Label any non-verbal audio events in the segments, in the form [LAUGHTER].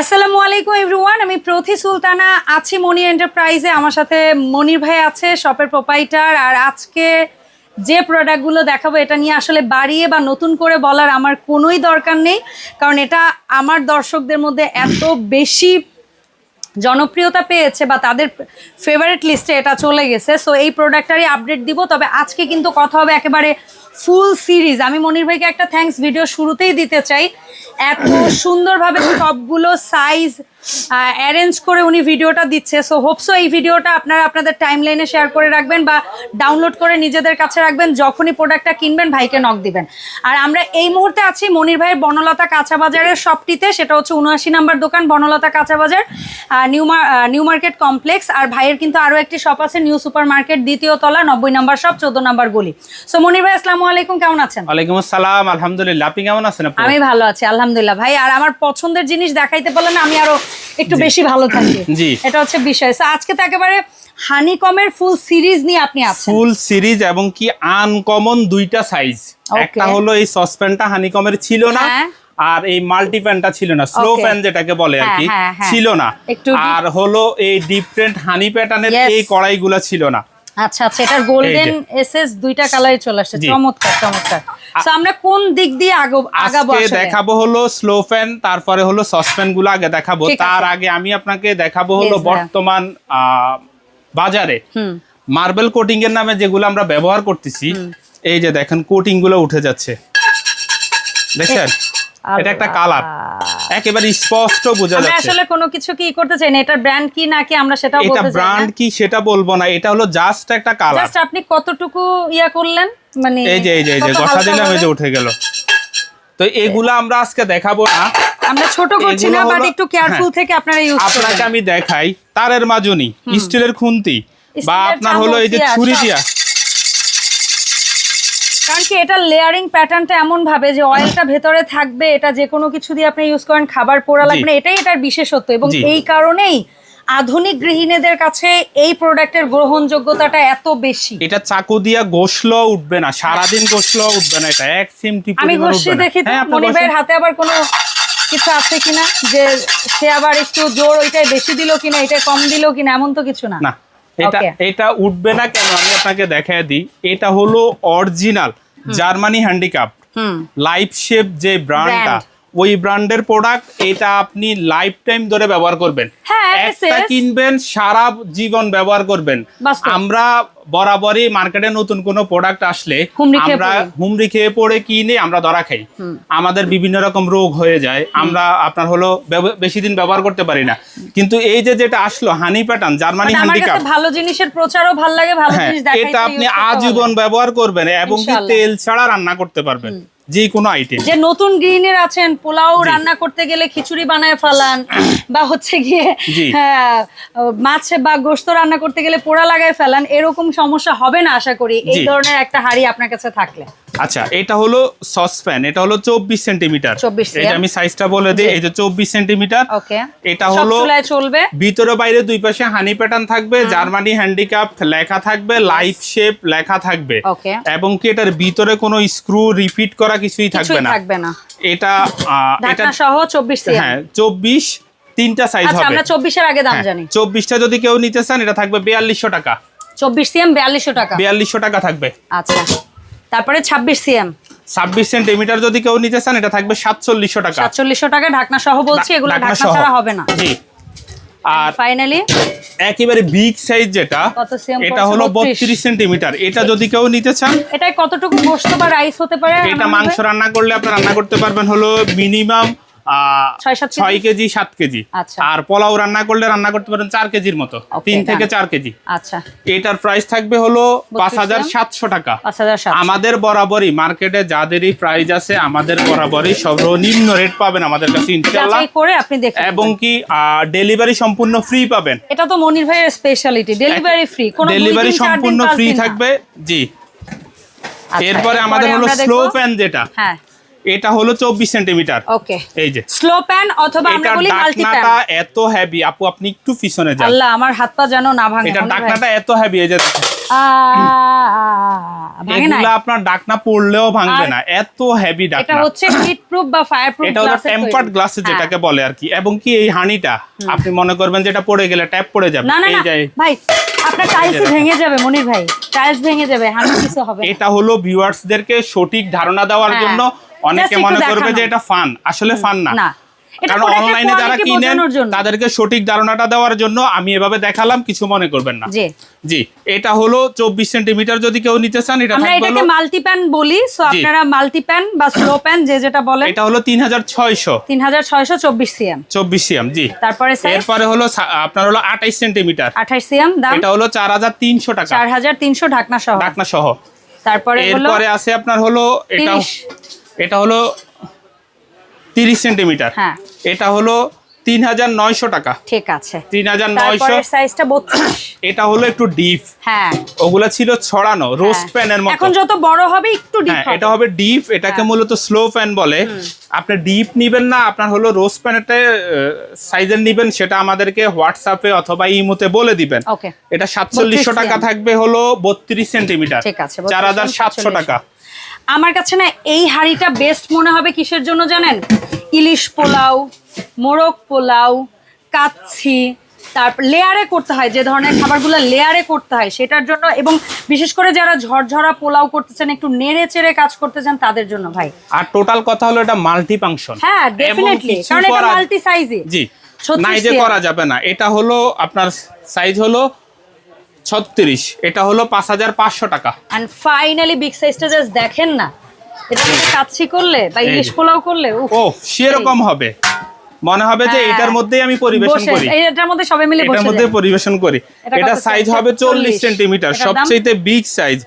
আসসালামু আলাইকুম এভরিওয়ান আমি প্রথি সুলতানা, আছি মনি এন্টারপ্রাইজে। আমার সাথে মনির ভাই আছে, শপের প্রোপাইটার আর আজকে যে প্রোডাক্টগুলো দেখাবো, এটা নিয়ে আসলে বাড়িয়ে বা নতুন করে বলার আমার কোনোই দরকার নেই। কারণ এটা আমার দর্শকদের মধ্যে এত বেশি জনপ্রিয়তা পেয়েছে বা তাদের ফেভারিট লিস্টে এটা চলে গেছে। সো এই প্রোডাক্টটারই আপডেট দিব। তবে আজকে কিন্তু কথা হবে একেবারে ফুল সিরিজ আমি মনির ভাইকে একটা থ্যাঙ্কস ভিডিও শুরুতেই দিতে চাই। এত সুন্দরভাবে সবগুলো সাইজ অ্যারেঞ্জ করে উনি ভিডিওটা দিচ্ছে। সো হোপসো এই ভিডিওটা আপনারা আপনাদের টাইম লাইনে শেয়ার করে রাখবেন বা ডাউনলোড করে নিজেদের কাছে রাখবেন। যখনই প্রোডাক্টটা কিনবেন ভাইকে নক দিবেন। আর আমরা এই মুহূর্তে আছি মনির ভাইয়ের বনলতা কাঁচা বাজারের শপটিতে সেটা হচ্ছে উনআশি নাম্বার দোকান বনলতা কাঁচা বাজার নিউ নিউ মার্কেট কমপ্লেক্স আর ভাইয়ের কিন্তু আরও একটি শপ আছে নিউ সুপার মার্কেট দ্বিতীয় তলা নব্বই নাম্বার শপ চোদ্দ নাম্বার গলি। সো মনির ভাই আসসালামু আলাইকুম। কেমন আছেন? ওয়ালাইকুম আসসালাম আলহামদুলিল্লাহ। আপনি কেমন আছেন আমি ভালো আছি আলহামদুলিল্লাহ। ভাই আর আমার পছন্দের জিনিস দেখাইতে পারলে না আমি আরও একটু বেশি ভালো থাকি। [CLEARS THROAT] এটা হচ্ছে বিষয়। আজকে তো একেবারে হানিকমের ফুল সিরিজ নিয়ে আপনি আছেন। ফুল সিরিজ এবং কি আনকমন দুইটা সাইজ একটা হলো এই সসপ্যানটা হানিকমের ছিল না হ্যাঁ। আর এই মাল্টি প্যানটা ছিল না স্লো. প্যান যেটাকে বলে আর হ্যাঁ, কি হ্যাঁ। ছিল না। আর হলো এই ডিফারেন্ট হানি প্যাটার্নের. এই কড়াইগুলো ছিল না। আচ্ছা আচ্ছা এটার গোল্ডেন এসএস দুইটা কালারই চলে আসছে। চমৎকার চমৎকার। তো আমরা কোন দিক দিয়ে আগাবো আজকে দেখাবো হলো স্লো ফ্যান তারপরে হলো সসপ্যানগুলো আগে দেখাবো। তার আগে আমি আপনাকে দেখাবো হলো বর্তমান আহ, বাজারে। মার্বেল কোটিং এর নামে যেগুলো আমরা ব্যবহার করতেছি এই যে দেখেন কোটিংগুলো উঠে যাচ্ছে। দেখছেন এটা একটা কালার। একেবারে স্পষ্ট বোঝা যাচ্ছে। আসলে কোনো কিছু কি করতে চাই না? এটার ব্র্যান্ড কি নাকি আমরা সেটাও এটা বলতে চাই ব্র্যান্ড কি সেটা বলব না। এটা হলো জাস্ট একটা কালার। জাস্ট আপনি কতটুকু ইয়া করলেন? মানে এই যে এই যে এই যে গসা দিলাম এই যে উঠে গেল। তো এগুলা আমরা আজকে দেখাবো না। আমরা ছোট করছি না বাট একটু কেয়ারফুল হ্যাঁ। থেকে আপনারা ইউজ আপনাকে আমি দেখাই। তারের মাজনি স্টিলের খুন্তি। বা আপনার হলো এই যে ছুরি দিয়া। কারণ কি এটা লেয়ারিং প্যাটার্নটা এমন ভাবে যে অয়েলটা ভেতরে থাকবে এটা যে কোনো কিছু দিয়ে আপনি ইউজ করেন খাবার পোড়া লাগবে এটাই এটার বিশেষত্ব এবং এই কারণেই আধুনিক গৃহিণীদের কাছে এই প্রোডাক্টের গ্রহণযোগ্যতাটা এত বেশি। এটা চাকু দিয়া গোসলো উঠবে না সারাদিন গোসলো উঠবে না এটা এক সিমটি আমি না। দেখি তো হ্যাঁ, হাতে আবার কোনো কিছু আছে কিনা যে সে আবার একটু জোর ওইটাই বেশি দিল কিনা এটা কম দিল কিনা এমন তো কিছু না। না। এটা এটা উঠবে না কেন? আমি আপনাকে দেখায় দিই। এটা হলো original Germany handicap life shape যে ব্র্যান্ডটা. ওই ব্র্যান্ডের প্রোডাক্ট এটা আপনি লাইফ টাইম ধরে ব্যবহার করবেন। হ্যাঁ, একটা কিনবেন সারা জীবন ব্যবহার করবেন। আমরা বরাবরই মার্কেটে নতুন কোনো প্রোডাক্ট আসলে আমরা। হুমড়ি খেয়ে পড়ে কিনে আমরা ধরা খাই। আমাদের বিভিন্ন রকম রোগ হয়ে যায়। আমরা আপনার হলো বেশি দিন ব্যবহার করতে পারি না। কিন্তু এই যে যেটা আসলো হানি প্যাটার্ন জার্মানি মানে হ্যান্ডিক্যাপ ভালো জিনিসের প্রচারও ভালো লাগে ভালো হ্যাঁ জিনিস এটা আপনি আজীবন ব্যবহার করবেন এবং তেল ছাড়া রান্না করতে পারবেন। যে কোনো আইটেম যে নতুন গৃহিণীর আছেন পোলাও রান্না করতে গেলে খিচুড়ি বানায় ফেলান [COUGHS] বা হচ্ছে গিয়ে। হ্যাঁ, মাছ বা গোস্ত রান্না করতে গেলে পোড়া লাগায় ফেলান এরকম সমস্যা হবে না আশা করি। এই ধরনের একটা হাড়ি আপনার কাছে থাকলে। আচ্ছা এটা হলো সসপ্যান এটা হলো চব্বিশ সেন্টিমিটার 24 এই যে আমি সাইজটা বলে দিই এই যে চব্বিশ সেন্টিমিটার এটা হলো চলবে? ভিতরে বাইরে দুই পাশে হানি প্যাটার্ন থাকবে জার্মানি হ্যান্ডিক্যাপ লেখা থাকবে লাইফ শেপ লেখা থাকবে। এবং কি এটার ভিতরে কোনো স্ক্রু রিপিট করা কিছুই থাকবে না। থাকবে না। এটা এটা সহ চব্বিশ হ্যাঁ চব্বিশ তিনটা সাইজ আচ্ছা হবে। আমরা চব্বিশের আগে দাম হ্যাঁ, জানি। চব্বিশটা যদি কেউ নিতে চান এটা থাকবে বিয়াল্লিশশো টাকা। চব্বিশ সিএম বিয়াল্লিশশো টাকা। বিয়াল্লিশশো টাকা থাকবে। আচ্ছা। তারপরে ছাব্বিশ সিএম। ছাব্বিশ সেন্টিমিটার যদি কেউ নিতে চান এটা থাকবে সাতচল্লিশশো টাকা। সাতচল্লিশশো টাকা ঢাকনা সহ বলছি এগুলো ঢাকনা ছাড়া হবে না। জি। আর ফাইনালি একেবারে বিগ সাইজ যেটা কত এটা হলো 32 বত্রিশ সেন্টিমিটার। এটা যদি কেউ নিতে চান কতটুকু বা রাইস হতে পারে? এটা মাংস রান্না করলে আপনি রান্না করতে পারবেন হলো মিনিমাম ছয় কেজি? সাত কেজি। আচ্ছা। আর পোলাও রান্না করলে রান্না করতে পারেন চার কেজির মতো। তিন থেকে চার কেজি। আচ্ছা। এটার প্রাইস থাকবে হলো পাঁচ হাজার সাতশো টাকা। আমাদের বরাবরই মার্কেটে যাদেরই প্রাইস আছে আমাদের বরাবরই সর্বনিম্ন রেট পাবেন আমাদের কাছে করে আপনি এবং কি ডেলিভারি সম্পূর্ণ ফ্রি পাবেন। এটা তো মনির ভাইয়ের স্পেশালিটি ডেলিভারি ফ্রি কোনো ডেলিভারি সম্পূর্ণ ফ্রি থাকবে জি। আচ্ছা, এরপরে আমাদের হলো স্লো প্যান যেটা। হ্যাঁ। এটা হলো চব্বিশ সেন্টিমিটার। ওকে। এই যে। স্লো প্যান অথবা আমরা এটার বলি মাল্টি প্যান ডাকনাটা এত হেভি আপু আপনি একটু পিছনে যান। আল্লাহ আমার হাত পা যেন না ভাঙে ভাই। ডাকনাটা এত হেভি এই যে দেখেন। ভাঙে না আপনার ডাকনা পড়লেও ভাঙবে না। এত হেভি এটা হচ্ছে হিট প্রুফ বা ফায়ার প্রুফ এটা হলো টেম্পার্ড গ্লাস হ্যাঁ। যেটাকে বলে আর কি। এবং কি এই হানিটা আপনি মনে করবেন যে এটা পড়ে গেলে ট্যাপ পড়ে যাবে। এই ভাই আপনার টাইলস ভেঙে যাবে মনির ভাই। টাইলস ভেঙে যাবে হানি কিছু হবে এটা হলো ভিউয়ার্সদেরকে সঠিক ধারণা দেওয়ার হ্যাঁ। জন্য অনেকে মনে করবে যে এটা ফান। আসলে ফান না। কারণ অনলাইনে যারা কিনেন তাদেরকে সঠিক ধারণাটা দেওয়ার জন্য আমি এভাবে দেখালাম কিছু মনে করবেন না। জি। এটা হলো চব্বিশ সেন্টিমিটার যদি কেউ নিতে চান এটা আমরা এটাকে মাল্টি প্যান বলি সো আপনারা মাল্টি প্যান বা স্লো প্যান যে যেটা বলেন। এটা হলো তিন হাজার ছয়শো। তিন হাজার ছয়শো চব্বিশ সিএম। চব্বিশ সিএম জি। তারপরে এরপরে হলো আপনার হলো আঠাইশ সেন্টিমিটার। আঠাশ সিএম দাম? এটা হলো চার হাজার তিনশো টাকা। চার হাজার তিনশো ঢাকনা সহ ডাকনা সহ তারপরে হলো এরপরে আছে আপনার হলো এটা 30 এটা হলো তিরিশ সেন্টিমিটার। হ্যাঁ। এটা হলো তিন হাজার নয়শো টাকা। ঠিক আছে। তিন হাজার নয়শো সাইজটা এটা হলো একটু ডিপ হ্যাঁ। ওগুলা ছিল ছড়ানো রোস্ট হ্যাঁ। প্যানের মতো। এখন যত বড় হবে একটু ডিপ হ্যাঁ এটা হবে। ডিপ এটাকে মূলত স্লো প্যান বলে। আপনি ডিপ নিবেন না আপনার হলো রোজ প্যানেরটা সাইজের নিবেন সেটা আমাদেরকে হোয়াটসঅ্যাপে অথবা ইমোতে বলে দিবেন। ওকে। এটা সাতচল্লিশশো টাকা থাকবে হলো বত্রিশ সেন্টিমিটার। ঠিক আছে, চার হাজার সাতশো টাকা। আমার কাছে না এই হাঁড়িটা বেস্ট মনে হবে কিসের জন্য জানেন? ইলিশ পোলাও মোরগ পোলাও কাচ্ছি তারপর লেয়ারে করতে হয় যে ধরনের খাবারগুলো লেয়ারে করতে হয় সেটার জন্য এবং বিশেষ করে যারা ঝরঝরা পোলাও করতে চান একটু নেড়ে চেড়ে কাজ করতে চান তাদের জন্য ভাই। আর টোটাল কথা হলো এটা মাল্টি ফাংশন হ্যাঁ ডেফিনেটলি কারণ এটা মাল্টি সাইজে জি। 36 নাই যে করা যাবে না। এটা হলো আপনার সাইজ হলো ছত্রিশ। এটা হলো পাঁচ হাজার পাঁচশো টাকা। এন্ড ফাইনালি বিগ সাইজটা জাস্ট দেখেন না। এটা কাচ্ছি করলে বা ইলিশ পোলাও করলে ও সেরকম হবে। মনে হবে যে হ্যাঁ। এটার মধ্যেই আমি পরিবেশন করি। এটার মধ্যে সবাই মিলে এটার মধ্যে পরিবেশন করি। এটা সাইজ হবে চল্লিশ 40 সেন্টিমিটার এটার দাম? সবচেয়ে বিগ সাইজ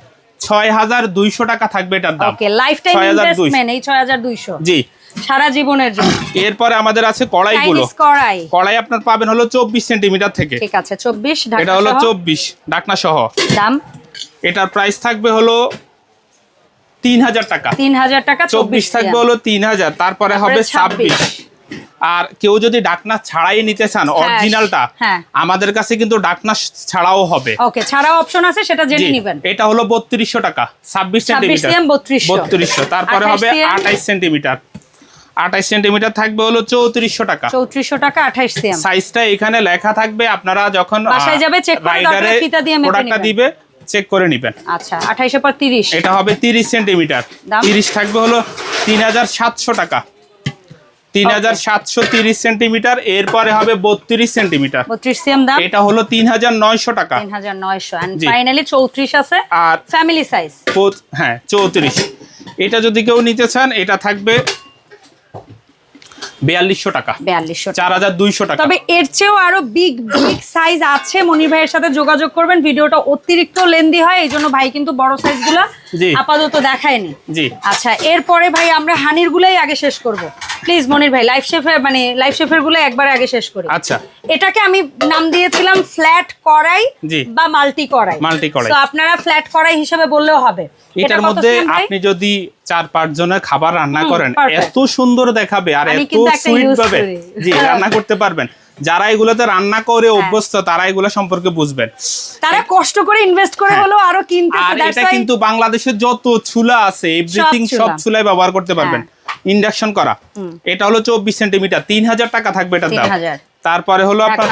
ছয় হাজার দুইশো টাকা থাকবে এটার দাম। ওকে লাইফ টাইম 6200 ইনভেস্টমেন্ট এই 6200 জি। সারা জীবনের জন্য। এরপরে আমাদের আছে কড়াই গুলো কড়াই। কড়াই আপনার পাবেন হলো চব্বিশ সেন্টিমিটার থেকে। ঠিক আছে চব্বিশ এটা হলো চব্বিশ ডাকনা সহ দাম? এটার প্রাইস থাকবে হলো তিন হাজার টাকা। তিন হাজার টাকা চব্বিশ থাকবে হলো তিন হাজার তারপরে হবে ছাব্বিশ। আর কেউ যদি ডাকনা ছাড়াই নিতে চান হ্যাঁ, অরিজিনালটা হ্যাঁ। আমাদের কাছে কিন্তু ডাকনা ছাড়াও হবে। ওকে ছাড়াও অপশন আছে সেটা জেনে নেবেন। এটা হলো 3200 টাকা 26 সেমি 3200 তারপরে হবে 28 সেমি 28 সেন্টিমিটার থাকবে হলো 3400 টাকা। 3400 টাকা 28 সেম সাইজটা এখানে লেখা থাকবে আপনারা যখন বাসায় যাবে চেক করে ফিতা দিয়ে মেপে নেবেন। দিবে চেক করে নেবেন। আচ্ছা 28 পর 30 এটা হবে 30 সেন্টিমিটার। 30 থাকবে হলো 3700 টাকা। 3730 সেন্টিমিটার এরপরে হবে 32 সেন্টিমিটার। 32 সেম দাম? এটা হলো 3900 টাকা। 3900 এন্ড ফাইনালি 34 আছে আর ফ্যামিলি সাইজ হ্যাঁ 34 এটা যদি কেউ নিতে চান এটা থাকবে বিয়াল্লিশশো টাকা। 4200 চার হাজার দুইশো টাকা। তবে এর চেয়েও আরও বিগ বিগ সাইজ আছে মনির ভাইয়ের সাথে যোগাযোগ করবেন। ভিডিওটা অতিরিক্ত লেন্দি হয় এই জন্য ভাই কিন্তু বড় সাইজগুলো। আপাতত দেখায়নি। জি। আচ্ছা এরপরে ভাই আমরা হানির গুলাই আগে শেষ করব। প্লিজ মনির ভাই লাইফ শেফের মানে লাইফ শেফেরগুলো একবার আগে শেষ করি। আচ্ছা। এটাকে আমি নাম দিয়েছিলাম ফ্ল্যাট কড়াই বা মাল্টি কড়াই Multi কড়াই। তো আপনারা ফ্ল্যাট কড়াই হিসেবে বললেও হবে। এটার মধ্যে? আপনি যদি চার পাঁচ জনের খাবার রান্না করেন। এত সুন্দর দেখাবে আর এত সুইট ভাবে। জি হ্যাঁ। রান্না করতে পারবেন। যারা এগুলোতে রান্না করে অভ্যস্ত তারা এগুলো সম্পর্কে বুঝবেন। তারা কষ্ট করে ইনভেস্ট করে হ্যাঁ। হলেও আরও কিনতে আর এটা কিন্তু বাংলাদেশের যত চুলা আছে এভরিথিং সব চুলায় ব্যবহার করতে পারবেন। ইন্ডাকশন করা। এটা হলো চব্বিশ সেন্টিমিটার। তিন হাজার টাকা থাকবে এটার দাম। 3000 তারপরে হলো আপনার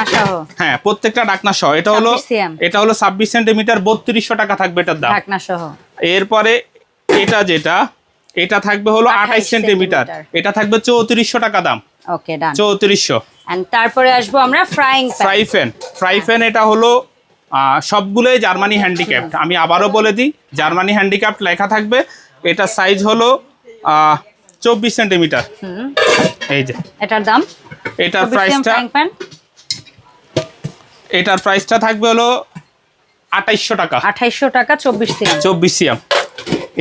হ্যাঁ প্রত্যেকটা ডাকনা সহ এটা হলো এটা হলো ছাব্বিশ সেন্টিমিটার বত্রিশশো টাকা থাকবে এটার দাম। এরপরে এটা যেটা এটা থাকবে হলো 28 আঠাইশ সেন্টিমিটার। এটা থাকবে চৌত্রিশশো টাকা দাম। ওকে ডান চৌত্রিশশো। এন্ড তারপরে আসব আমরা frying fry pan fry pan এটা হলো সবগুলোই জার্মানি হ্যান্ডিক্যাপ্ট আমি আবারও বলে দিই জার্মানি হ্যান্ডিক্যাপ্ট লেখা থাকবে। এটা সাইজ হলো চব্বিশ সেন্টিমিটার। এই যে। এটার দাম? এটার প্রাইসটা এটার প্রাইসটা থাকবে হলো আঠাইশশো টাকা। 2800 টাকা 24 সিএম। চব্বিশ সিএম।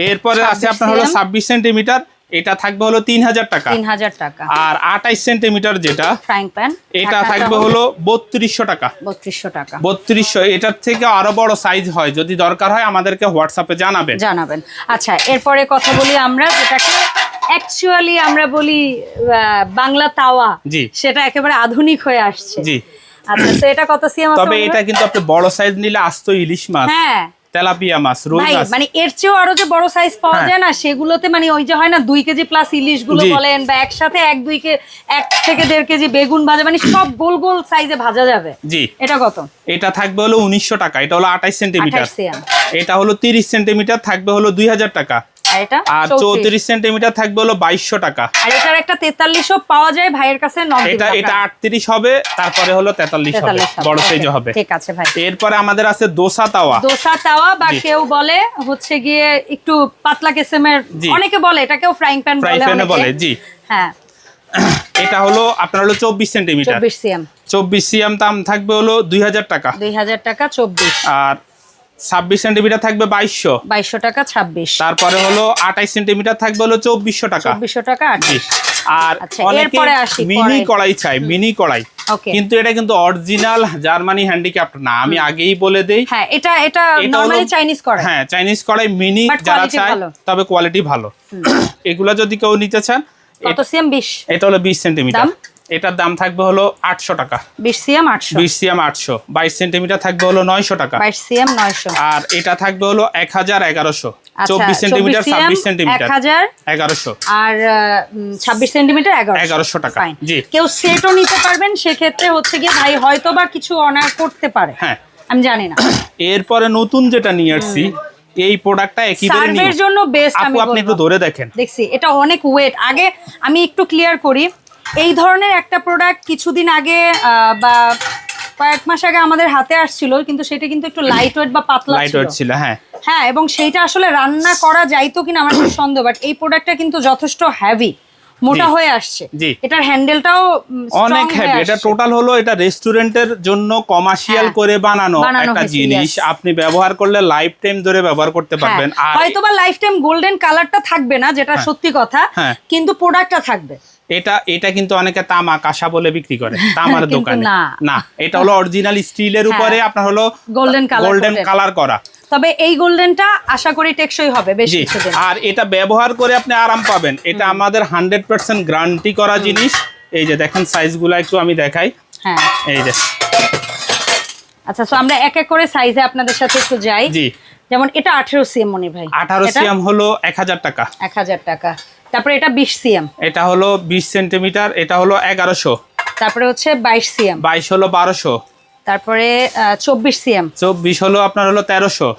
এরপরে আছে আপনার হলো ছাব্বিশ সেন্টিমিটার এটা থাকবে হলো তিন হাজার টাকা। 3000 টাকা। আর আঠাইশ সেন্টিমিটার যেটা ফ্রাইং প্যান এটা থাকবে হলো বত্রিশশো টাকা। 3200 টাকা। বত্রিশশো এটার থেকে আরও বড় সাইজ হয়। যদি দরকার হয় আমাদেরকে হোয়াটসঅ্যাপে জানাবেন। জানাবেন। আচ্ছা এরপরে কথা বলি আমরা যেটাকে অ্যাকচুয়ালি আমরা বলি বাংলা তাওয়া। জি। সেটা একেবারে আধুনিক হয়ে আসছে। জি। আচ্ছা তো এটা কত সিএম তবে এটা কিন্তু আপনি বড় সাইজ নিলে আস্ত ইলিশ মাছ। হ্যাঁ। তেলাপিয়া মাছ রুই মাছ। মানে এর চেয়েও আরও যে বড় সাইজ পাওয়া হ্যাঁ। যায় না সেগুলোতে মানে ওই যে হয় না 2 কেজি প্লাস ইলিশগুলো বলেন বা একসাথে এক দুই কে এক থেকে 1.5 কেজি বেগুন ভাজা মানে সব গোল গোল সাইজে ভাজা যাবে। জি। এটা কত? এটা থাকবে হলো উনিশশো টাকা এটা হলো আঠাইশ সেন্টিমিটার আঠাশ সিএম এটা হলো 30 সেমি থাকবে হলো দুই হাজার টাকা। আর এটা আর 34 চৌত্রিশ থাকবে হলো বাইশশো টাকা। আর এটার একটা তেতাল্লিশও পাওয়া যায় ভাইয়ের কাছে এটা এটা আটত্রিশ হবে তারপরে হলো হবে বড় সাইজ হবে। ঠিক আছে ভাই। এরপরে আমাদের আছে দোসা তাওয়া। দোসা তাওয়া বা কেউ বলে হচ্ছে গিয়ে একটু পাতলা কেসেমের অনেকে বলে এটাকেও ফ্রাইং প্যান ফ্রাই বলে বলে জি। হ্যাঁ। এটা হলো আপনার হলো চব্বিশ সেন্টিমিটার। চব্বিশ সিএম। চব্বিশ সিএম দাম থাকবে হলো দুই হাজার টাকা। দুই হাজার টাকা চব্বিশ। আর ছাব্বিশ সেন্টিমিটার থাকবে বাইশশো। বাইশশো টাকা ছাব্বিশ। তারপরে হলো আঠাইশ সেন্টিমিটার থাকবে হলো চব্বিশশো টাকা। চব্বিশশো টাকা আঠাশ। আর আচ্ছা, অনেকে মিনি কড়াই চাই মিনি কড়াই। কিন্তু এটা কিন্তু অরিজিনাল জার্মানি হ্যান্ডিক্যাপ্ট না। আমি আগেই বলে দেই। হ্যাঁ এটা এটা নরমালি চাইনিজ করে হ্যাঁ চাইনিজ কড়াই মিনি যারা চায় তবে কোয়ালিটি ভালো। এগুলো যদি কেউ নিতে চান কত সিএম? বিশ। এটা হলো বিশ সেন্টিমিটার। দাম? এটার দাম থাকবে হলো আটশো টাকা। বিশ সিএম আটশো। বিশ সিএম আটশো। বাইশ সেন্টিমিটার থাকবে হলো নয়শো টাকা। বাইশ সিএম নয়শো। আর এটা থাকবে হলো এক হাজার এগারোশো। আচ্ছা চব্বিশ সেন্টিমিটার ছাব্বিশ সেন্টিমিটার। হাজার এগারোশো। আর ছাব্বিশ সেন্টিমিটার এগারোশো। টাকা। জি। কেউ সেটও নিতে পারবেন সেক্ষেত্রে হচ্ছে গিয়ে ভাই হয়তো বা কিছু অনার করতে পারে। হ্যাঁ। আমি জানি না। [COUGHS] এরপরে নতুন যেটা নিয়ে আসছি এই প্রোডাক্টটা একেবারে সার্ভের নিউ জন্য বেস্ট আমি আপনি একটু ধরে দেখেন। দেখছি এটা অনেক ওয়েট আগে আমি একটু ক্লিয়ার করি। এই ধরনের একটা প্রোডাক্ট কিছুদিন আগে বা কয়েক মাস আগে আমাদের হাতে আসছিল কিন্তু সেটা কিন্তু একটু লাইট ওয়েট বা পাতলা লাইট ছিল। ওয়েট ছিল হ্যাঁ। হ্যাঁ এবং সেইটা আসলে রান্না করা যাইতো কিনা আমার একটু সন্দেহ বাট এই প্রোডাক্টটা কিন্তু যথেষ্ট হ্যাভি মোটা হয়ে আসছে। এটার হ্যান্ডেলটাও অনেক হেভি এটা টোটাল হলো এটা রেস্টুরেন্টের জন্য কমার্শিয়াল হ্যাঁ, করে বানানো একটা জিনিস। আপনি ব্যবহার করলে লাইফ টাইম ধরে ব্যবহার করতে পারবেন। আর হ্যাঁ, হয়তো বা লাইফ টাইম গোল্ডেন কালারটা থাকবে না যেটা সত্যি কথা হ্যাঁ। কিন্তু প্রোডাক্টটা থাকবে। এটা এটা কিন্তু অনেকে তামা কাঁসা বলে বিক্রি করে তামার কিন্তু দোকানে। না। এটা হলো অরিজিনাল স্টিলের উপরে আপনার হলো Golden color গোল্ডেন কালার করা। তবে এই গোল্ডেনটা আশা করি টেকসই হবে বেশ আর এটা ব্যবহার করে আপনি আরাম পাবেন। এটা আমাদের হান্ড্রেড পার্সেন্ট গ্যারান্টি করা জিনিস। এই যে দেখেন সাইজগুলো একটু আমি দেখাই। হ্যাঁ। এই যে। আচ্ছা সো আমরা এক এক করে সাইজে আপনাদের সাথে একটু যাই। জি। যেমন এটা আঠেরো সিএম মনি ভাই। আঠারো সিএম হলো এক হাজার টাকা। এক হাজার টাকা। তারপরে এটা বিশ সিএম। এটা হলো বিশ সেন্টিমিটার এটা হলো এগারোশো। তারপরে হচ্ছে বাইশ সিএম। বাইশ হলো বারোশো। তারপরে চব্বিশ সিএম। চব্বিশ হলো আপনার হলো তেরোশো।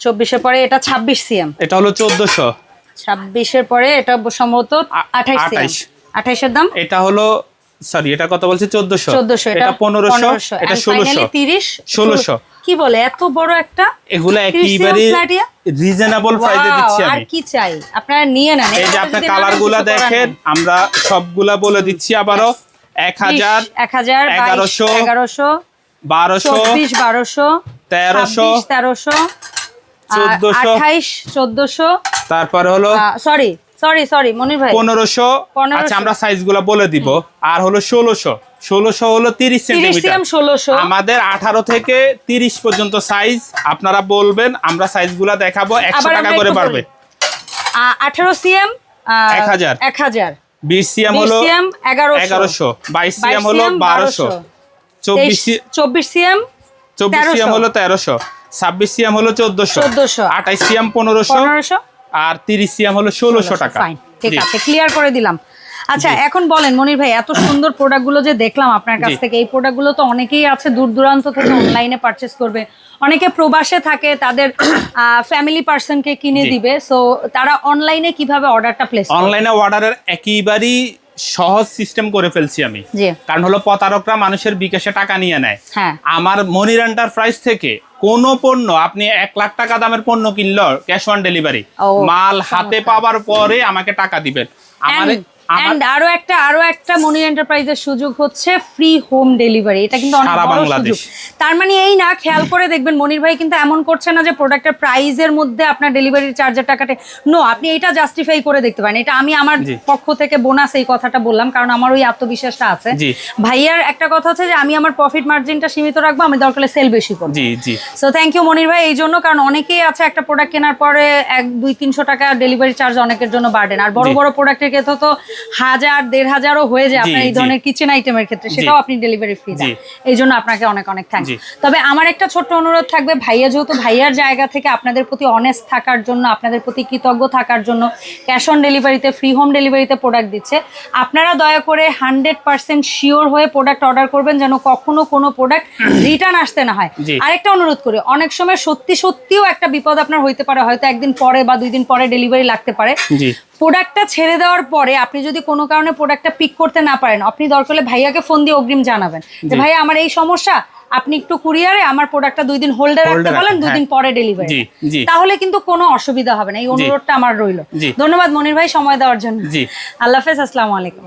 চব্বিশের পরে এটা ছাব্বিশ সিএম। এটা হলো চোদ্দশো। ছাব্বিশের পরে এটা সম্ভবত আ- আঠাইশ সিএম। আঠাইশ। আঠাইশের দাম? এটা হলো সরি এটা কত বলছি? চোদ্দশো। চোদ্দশো এটা পনেরোশো এটা ষোলোশো। তিরিশ 1600 কি বলে এত বড় একটা এগুলো 30 একেবারে রিজনেবল প্রাইসে দিচ্ছি আর কি চাই? আপনারা নিয়ে নেন এই যে এটাতে আপনার যদি না কালার নেন, গুলা কিছু করার দেখেন আমরা সবগুলা বলে দিচ্ছি এগারোশো এগারোশো বারোশো চব্বিশ বারোশো তেরোশো ছাব্বিশ, তেরোশো চোদ্দশো। আঠাইশ চোদ্দশো তারপরে হলো সরি সরি সরি মনির ভাই। পনেরোশো। পনেরোশো। আচ্ছা আমরা সাইজগুলা বলে দিব। আর হলো ষোলোশো। ষোলোশো হলো তিরিশ সেন্টিমিটার আমাদের আঠারো থেকে তিরিশ পর্যন্ত সাইজ আপনারা বলবেন আমরা সাইজগুলা দেখাবো একশো টাকা করে পারবে। আঠারো সিএম এক হাজার। এক হাজার। বিশ সিএম হলো এগারোশো। বাইশ সিএম হলো বারোশো। চব্বিশ চব্বিশ সিএম চব্বিশ সিএম। হলো তেরোশো। ছাব্বিশ সিএম হলো চোদ্দশো। চোদ্দশো। আঠাইশ সিএম পনেরোশো। আর তিরিশ সিএম হলো ষোলোশো টাকা। ঠিক আছে ক্লিয়ার করে দিলাম। আচ্ছা এখন বলেন মনির ভাই এত সুন্দর প্রোডাক্টগুলো যে দেখলাম আপনার কাছ থেকে এই প্রোডাক্টগুলো তো অনেকেই আছে দূর দূরান্ত থেকে অনলাইনে পারচেস করবে। অনেকে প্রবাসে থাকে তাদের ফ্যামিলি পার্সনকে কিনে দিবে। সো তারা অনলাইনে কীভাবে অর্ডারটা প্লেস অনলাইনে অর্ডারের একেবারেই সহজ সিস্টেম করে ফেলছি আমি। কারণ হলো প্রতারকরা মানুষের বিকাশে টাকা নিয়ে নেয়। হ্যাঁ। আমার মনির এন্টারপ্রাইজ থেকে কোন পণ্য আপনি এক লাখ টাকা দামের পণ্য কিনলো ক্যাশ অন ডেলিভারি মাল হাতে। পাওয়ার পরে আমাকে টাকা দিবেন। আমার এন্ড আরও একটা আরও একটা মনি এন্টারপ্রাইজের সুযোগ হচ্ছে ফ্রি হোম ডেলিভারি এটা কিন্তু অনেক বড় সুযোগ। তার মানে এই না খেয়াল করে দেখবেন মনির ভাই কিন্তু এমন করছে না যে প্রোডাক্টের প্রাইজের মধ্যে আপনার ডেলিভারি চার্জের টাকাটা নো আপনি এটা জাস্টিফাই করে দেখতে পারেন। এটা আমি আমার পক্ষ থেকে বোনাস এই কথাটা বললাম কারণ আমার ওই আত্মবিশ্বাসটা আছে। ভাইয়ার একটা কথা হচ্ছে যে আমি আমার প্রফিট মার্জিনটা সীমিত রাখব আমি দরকার সেল বেশি করব। জি জি। সো থ্যাংক ইউ মনির ভাই এই জন্য কারণ অনেকেই আছে একটা প্রোডাক্ট কেনার পরে এক দুই তিনশো টাকা ডেলিভারি চার্জ অনেকের জন্য বার্ডেন আর বড় বড় প্রোডাক্টের ক্ষেত্রে তো হাজার দেড় হাজারও হয়ে যায় আপনার এই ধরনের কিচেন আইটেমের ক্ষেত্রে সেটাও আপনি ডেলিভারি ফ্রি দেন। এই জন্য আপনাকে অনেক অনেক থ্যাংক তবে আমার একটা ছোট্ট অনুরোধ থাকবে ভাইয়া যেহেতু ভাইয়ার জায়গা থেকে আপনাদের প্রতি অনেস্ট থাকার জন্য আপনাদের প্রতি কৃতজ্ঞ থাকার জন্য ক্যাশ অন ডেলিভারিতে ফ্রি হোম ডেলিভারিতে প্রোডাক্ট দিচ্ছে আপনারা দয়া করে হান্ড্রেড পার্সেন্ট শিওর হয়ে প্রোডাক্ট অর্ডার করবেন যেন কখনো কোনো প্রোডাক্ট রিটার্ন [CLEARS THROAT] আসতে না হয়। আরেকটা অনুরোধ করি অনেক সময় সত্যি সত্যিও একটা বিপদ আপনার হইতে পারে হয়তো একদিন পরে বা দুই দিন পরে ডেলিভারি লাগতে পারে। প্রোডাক্টটা ছেড়ে দেওয়ার পরে আপনি যদি কোনো কারণে প্রোডাক্টটা পিক করতে না পারেন আপনি দরকার হলে ভাইয়াকে ফোন দিয়ে অগ্রিম জানাবেন। যে ভাই ভাইয়া আমার এই সমস্যা আপনি একটু কুরিয়ারে আমার প্রোডাক্টটা দুই দিন হোল্ডে রাখতে বলেন রাখেন, দুই দিন হ্যাঁ। পরে ডেলিভারি। তাহলে কিন্তু কোনো অসুবিধা হবে না এই অনুরোধটা আমার রইল। ধন্যবাদ মনির ভাই সময় দেওয়ার জন্য। আল্লাহ হাফেজ আসসালামু আলাইকুম।